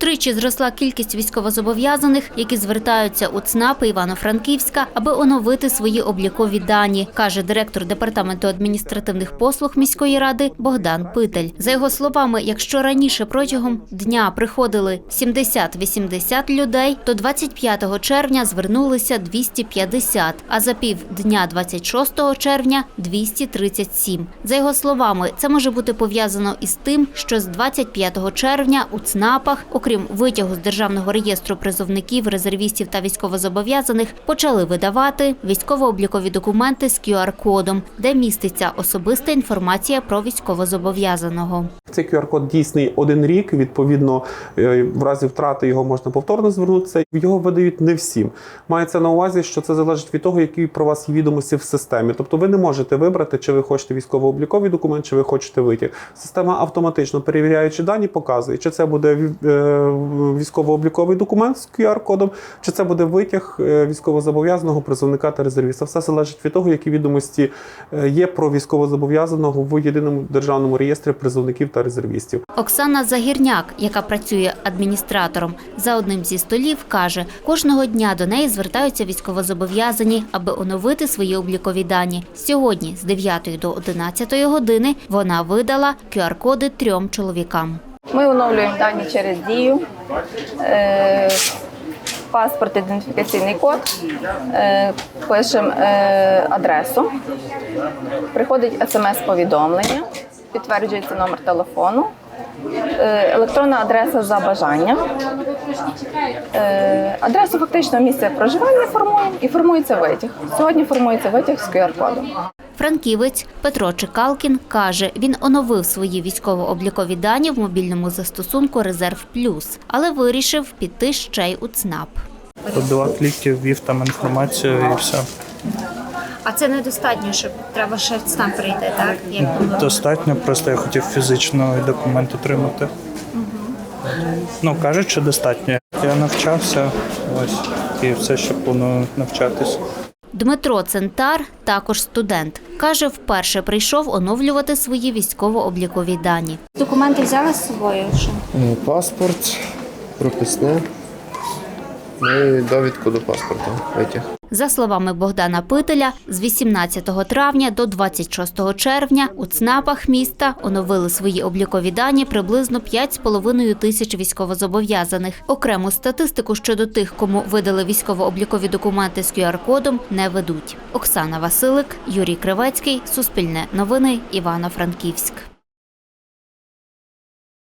Втричі зросла кількість військовозобов'язаних, які звертаються у ЦНАПи Івано-Франківська, аби оновити свої облікові дані, каже директор департаменту адміністративних послуг міської ради Богдан Питель. За його словами, якщо раніше протягом дня приходили 70-80 людей, то 25 червня звернулися 250, а за півдня 26 червня 237. За його словами, це може бути пов'язано із тим, що з 25 червня у ЦНАПах, окрім витягу з державного реєстру призовників, резервістів та військовозобов'язаних, почали видавати військово-облікові документи з QR-кодом, де міститься особиста інформація про військовозобов'язаного. Цей QR-код дійсний один рік. Відповідно, е, в разі втрати його можна повторно звернутися. Його видають не всім. Мається на увазі, що це залежить від того, які про вас є відомості в системі. Тобто, ви не можете вибрати, чи ви хочете військово-обліковий документ, чи ви хочете витяг. Система автоматично перевіряючи дані, показує, чи це буде е, військово-обліковий документ з QR-кодом, чи це буде витяг е, військовозобов'язаного призовника та резервіста. Все залежить від того, які відомості є про військовозобов'язаного в єдиному державному реєстрі призовників та резервістів. Оксана Загірняк, яка працює адміністратором за одним зі столів, каже, кожного дня до неї звертаються військовозобов'язані, аби оновити свої облікові дані. Сьогодні з 9 до 11 години вона видала QR-коди трьом чоловікам. Ми оновлюємо дані через дію. Е, Паспорт, ідентифікаційний код, е, пишемо е, адресу, приходить смс-повідомлення, підтверджується номер телефону, е, електронна адреса за бажанням. Е, Адресу фактично місця проживання формуємо і формується витяг. Сьогодні формується витяг з QR-кодом. Франківець Петро Чекалкін каже, він оновив свої військово-облікові дані в мобільному застосунку Резерв Плюс, але вирішив піти ще й у ЦНАП. По два кліки ввів там інформацію і все. А це недостатньо, щоб треба ще в ЦНАП прийти, так? Як Достатньо, просто я хотів фізично документ отримати. Ну, кажуть, що достатньо. Я навчався ось і все ще планую навчатись. Дмитро Центар, також студент, каже, вперше прийшов оновлювати свої військово-облікові дані. документи взяли з собою? Що? Е, Паспорт, прописне. Ну і довідку до паспорта. Витяг. За словами Богдана Пителя, з 18 травня до 26 червня у ЦНАПах міста оновили свої облікові дані приблизно 5,5 тисяч військовозобов'язаних. Окрему статистику щодо тих, кому видали військово-облікові документи з QR-кодом, не ведуть. Оксана Василик, Юрій Кривецький, Суспільне новини, Івано-Франківськ.